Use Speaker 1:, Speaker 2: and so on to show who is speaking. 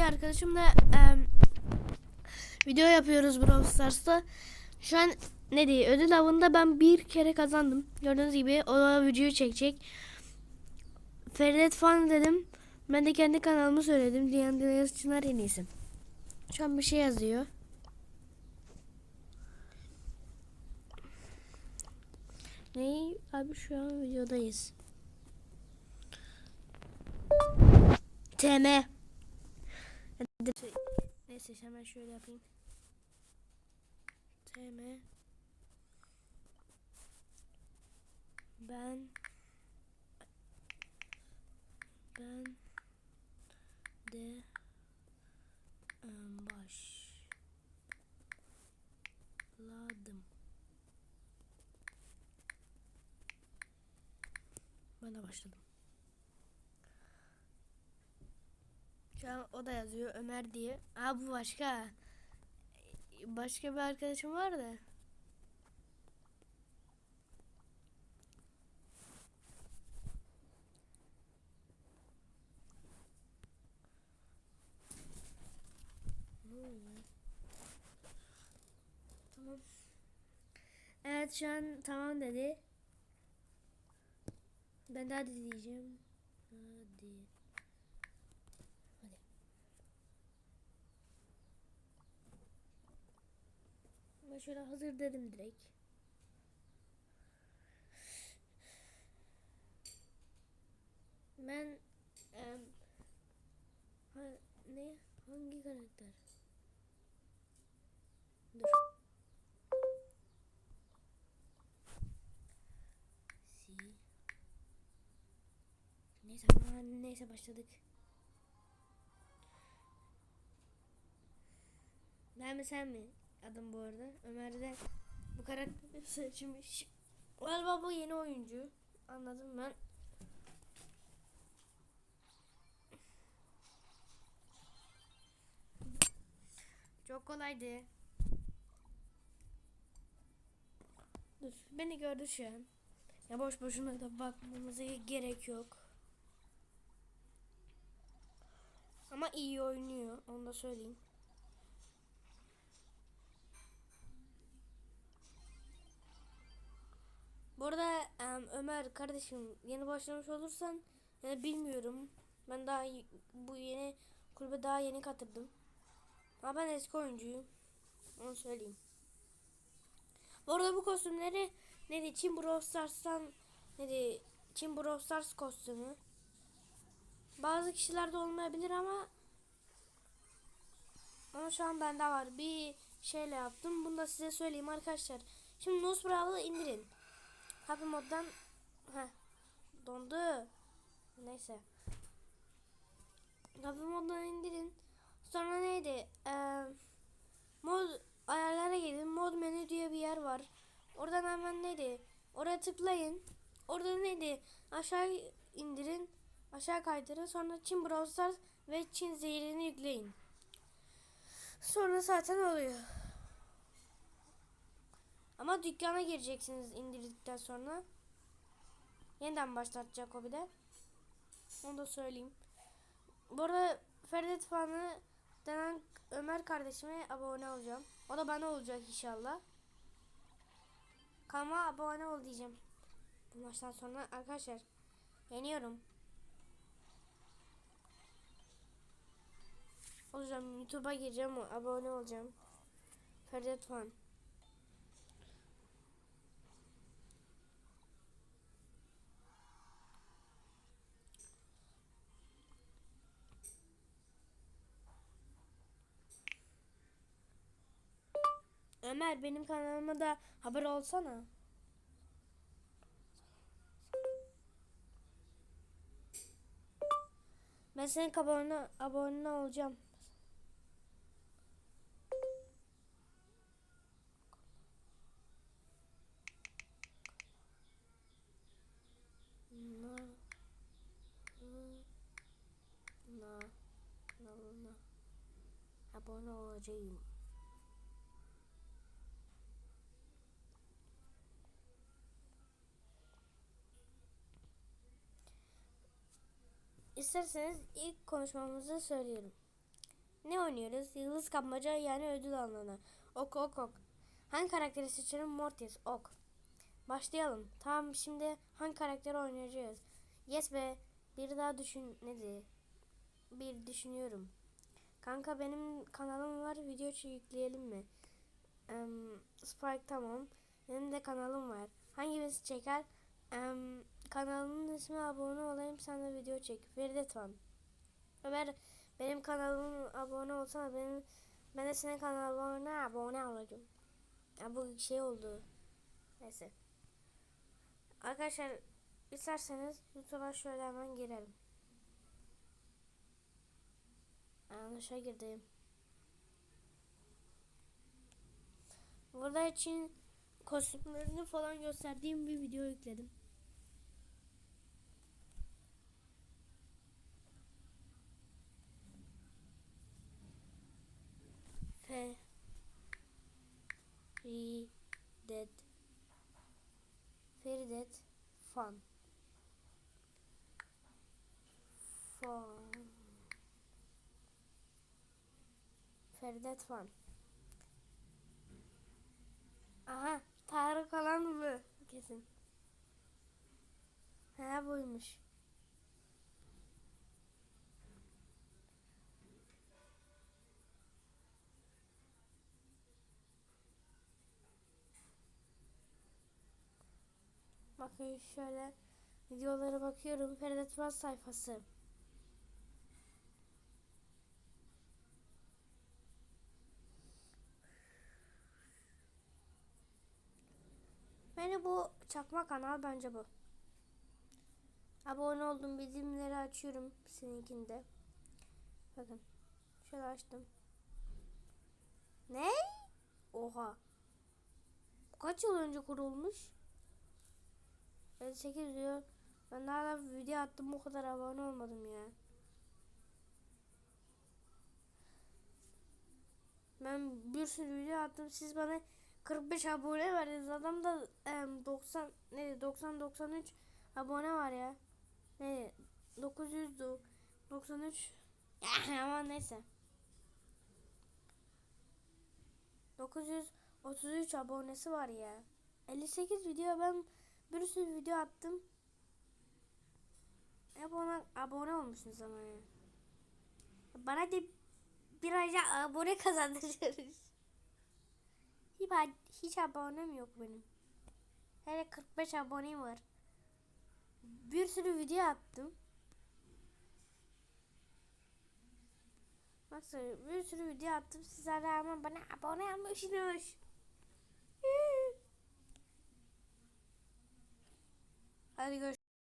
Speaker 1: bir arkadaşımla em, video yapıyoruz Brawl Stars'ta. Şu an ne diye ödül avında ben bir kere kazandım. Gördüğünüz gibi o da videoyu çekecek. Feridet falan dedim. Ben de kendi kanalımı söyledim. Diyan Diyan Çınar en iyisi. Şu an bir şey yazıyor. Neyi? Abi şu an videodayız. TM. Hadi. Neyse hemen şöyle yapayım. TM. Ben ben de başladım. Ben de başladım. Şu an o da yazıyor Ömer diye. Aa bu başka. Başka bir arkadaşım var da. Tamam. Evet şu an tamam dedi. Ben de hadi diyeceğim. Hadi. Şöyle hazır dedim direkt. Ben em, ha, ne hangi karakter? Dur. Si. Neyse aman neyse başladık. Ben mi sen mi? Adım bu arada. Ömer de bu karakteri seçmiş. Galiba bu yeni oyuncu. Anladım ben. Çok kolaydı. Dur beni gördü şu an. Ya boş boşuna da bakmamıza gerek yok. Ama iyi oynuyor. Onu da söyleyeyim. Ömer kardeşim yeni başlamış olursan yani bilmiyorum. Ben daha bu yeni kulübe daha yeni katıldım. Ama ben eski oyuncuyum. Onu söyleyeyim. Bu arada bu kostümleri ne diye Çin Brawl Stars'tan ne diye Çin Brawl Stars kostümü. Bazı kişilerde olmayabilir ama ama şu an bende var. Bir şeyle yaptım. Bunu da size söyleyeyim arkadaşlar. Şimdi Nose Brawl'ı indirin. Happy moddan Heh, dondu. Neyse. Happy moddan indirin. Sonra neydi? Ee, mod ayarlara gidin. Mod menü diye bir yer var. Oradan hemen neydi? Oraya tıklayın. Orada neydi? Aşağı indirin. Aşağı kaydırın. Sonra Çin Brawl ve Çin zehirini yükleyin. Sonra zaten oluyor. Ama dükkana gireceksiniz indirdikten sonra. Yeniden başlatacak o bir de. Onu da söyleyeyim. Bu arada Ferdet fanı denen Ömer kardeşime abone olacağım. O da bana olacak inşallah. Kanalıma abone ol diyeceğim. Bu maçtan sonra arkadaşlar yeniyorum. Olacağım YouTube'a gireceğim abone olacağım. Ferdet fan. Ömer benim kanalıma da haber olsana. Ben senin abone, abone olacağım. Abone olacağım. İsterseniz ilk konuşmamızı söyleyelim. Ne oynuyoruz? Yıldız kapmaca yani ödül alanı. Ok ok ok. Hangi karakteri seçelim? Mortis. Ok. Başlayalım. Tamam şimdi hangi karakteri oynayacağız? Yes be. Bir daha düşün. Nedir? Bir düşünüyorum. Kanka benim kanalım var. Video yükleyelim mi? Em, Spike tamam. Benim de kanalım var. Hangimiz çeker? Em, kanalımın ismi abone olayım de video çek. Feride Tan. Ömer benim kanalıma abone olsana benim ben de senin kanalına abone olacağım. Ya bu şey oldu. Neyse. Arkadaşlar isterseniz YouTube'a şöyle hemen girelim. Yanlışa girdim. Burada için kostümlerini falan gösterdiğim bir video yükledim. Feridet Fan Fan Feridet Fan Aha Tarık olan mı? Kesin. Ha buymuş. Bakın şöyle videolara bakıyorum. Feride Turan sayfası. Beni bu çakma kanal bence bu. Abone oldum bildirimleri açıyorum seninkinde. Bakın şöyle açtım. Ne? Oha. Kaç yıl önce kurulmuş? 58 diyor. Ben daha da video attım o kadar abone olmadım ya. Ben bir sürü video attım. Siz bana 45 abone verdiniz. Adam da em, 90 ne 90 93 abone var ya. Ne 900 do- 93 ama neyse. 933 abonesi var ya. 58 video ben bir sürü video attım. Hep ona abone olmuşsunuz ama ya. Bana da bir ayda abone kazandırırız. Hiç, hiç abonem yok benim. Hele 45 abonem var. Bir sürü video attım. Nasıl bir sürü video attım size rağmen bana abone olmuşsunuz. Hadi görüşürüz.